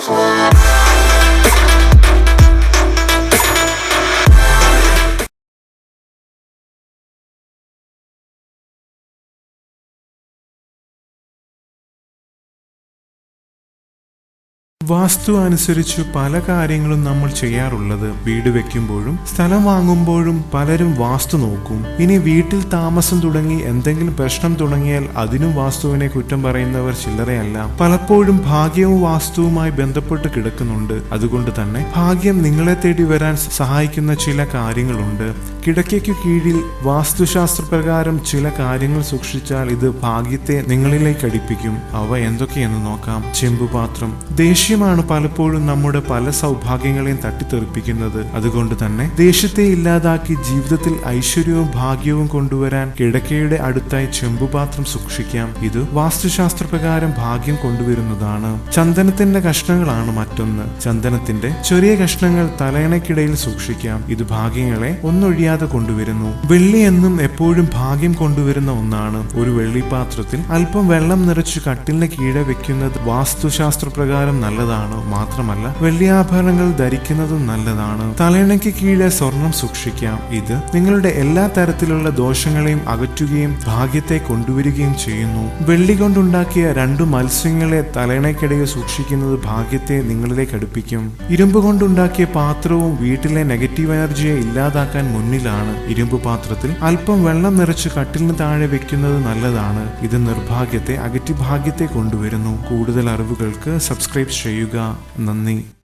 forever. വാസ്തു അനുസരിച്ച് പല കാര്യങ്ങളും നമ്മൾ ചെയ്യാറുള്ളത്. വീട് വെക്കുമ്പോഴും സ്ഥലം വാങ്ങുമ്പോഴും പലരും വാസ്തു നോക്കും. ഇനി വീട്ടിൽ താമസം തുടങ്ങി എന്തെങ്കിലും പ്രശ്നം തുടങ്ങിയാൽ അതിനും വാസ്തുവിനെ കുറ്റം പറയുന്നവർ ചില്ലറയല്ല പലപ്പോഴും ഭാഗ്യവും വാസ്തുവുമായി ബന്ധപ്പെട്ട് കിടക്കുന്നുണ്ട്. അതുകൊണ്ട് തന്നെ ഭാഗ്യം നിങ്ങളെ തേടി വരാൻ സഹായിക്കുന്ന ചില കാര്യങ്ങളുണ്ട്. കിടക്കയ്ക്കു കീഴിൽ വാസ്തുശാസ്ത്രപ്രകാരം ചില കാര്യങ്ങൾ സൂക്ഷിച്ചാൽ ഇത് ഭാഗ്യത്തെ നിങ്ങളിലേക്ക് അടിപ്പിക്കും. അവ എന്തൊക്കെയെന്ന് നോക്കാം. ചെമ്പുപാത്രം ദേഷ്യമാണ് പലപ്പോഴും നമ്മുടെ പല സൗഭാഗ്യങ്ങളെയും തട്ടിത്തെറിപ്പിക്കുന്നത്. അതുകൊണ്ട് തന്നെ ദേഷ്യത്തെ ഇല്ലാതാക്കി ജീവിതത്തിൽ ഐശ്വര്യവും ഭാഗ്യവും കൊണ്ടുവരാൻ കിടക്കയുടെ അടുത്തായി ചെമ്പുപാത്രം സൂക്ഷിക്കാം. ഇത് വാസ്തുശാസ്ത്രപ്രകാരം ഭാഗ്യം കൊണ്ടുവരുന്നതാണ്. ചന്ദനത്തിന്റെ കഷ്ണങ്ങളാണ് മറ്റൊന്ന്. ചന്ദനത്തിന്റെ ചെറിയ കഷ്ണങ്ങൾ തലയണയ്ക്കിടയിൽ സൂക്ഷിക്കാം. ഇത് ഭാഗ്യങ്ങളെ ഒന്നൊഴിയാതെ കൊണ്ടുവരുന്നു. വെള്ളി എന്നും എപ്പോഴും ഭാഗ്യം കൊണ്ടുവരുന്ന ഒന്നാണ്. ഒരു വെള്ളിപ്പാത്രത്തിൽ അല്പം വെള്ളം നിറച്ച് കട്ടിലിന് കീഴെ വെക്കുന്നത് വാസ്തുശാസ്ത്രപ്രകാരം നല്ലതാണ്. മാത്രമല്ല വെള്ളിയാഭരണങ്ങൾ ധരിക്കുന്നതും നല്ലതാണ്. തലയിണയ്ക്ക് കീഴെ സ്വർണം സൂക്ഷിക്കാം. ഇത് നിങ്ങളുടെ എല്ലാ തരത്തിലുള്ള ദോഷങ്ങളെയും അകറ്റുകയും ഭാഗ്യത്തെ കൊണ്ടുവരികയും ചെയ്യുന്നു. വെള്ളി കൊണ്ടുണ്ടാക്കിയ രണ്ടു മത്സ്യങ്ങളെ തലയിണയ്ക്കിടയിൽ സൂക്ഷിക്കുന്നത് ഭാഗ്യത്തെ നിങ്ങളിലേക്ക് അടുപ്പിക്കും. ഇരുമ്പ് കൊണ്ടുണ്ടാക്കിയ പാത്രവും വീട്ടിലെ നെഗറ്റീവ് എനർജിയെ ഇല്ലാതാക്കാൻ മുന്നിലാണ്. ഇരുമ്പ് പാത്രത്തിൽ അല്പം വെള്ളം നിറച്ച് കട്ടിലിന് താഴെ വെക്കുന്നത് നല്ലതാണ്. ഇത് നിർഭാഗ്യത്തെ അകറ്റി ഭാഗ്യത്തെ കൊണ്ടുവരുന്നു. കൂടുതൽ അറിവുകൾക്ക് സബ്സ്ക്രൈബ് ചെയ്യുക. നന്ദി.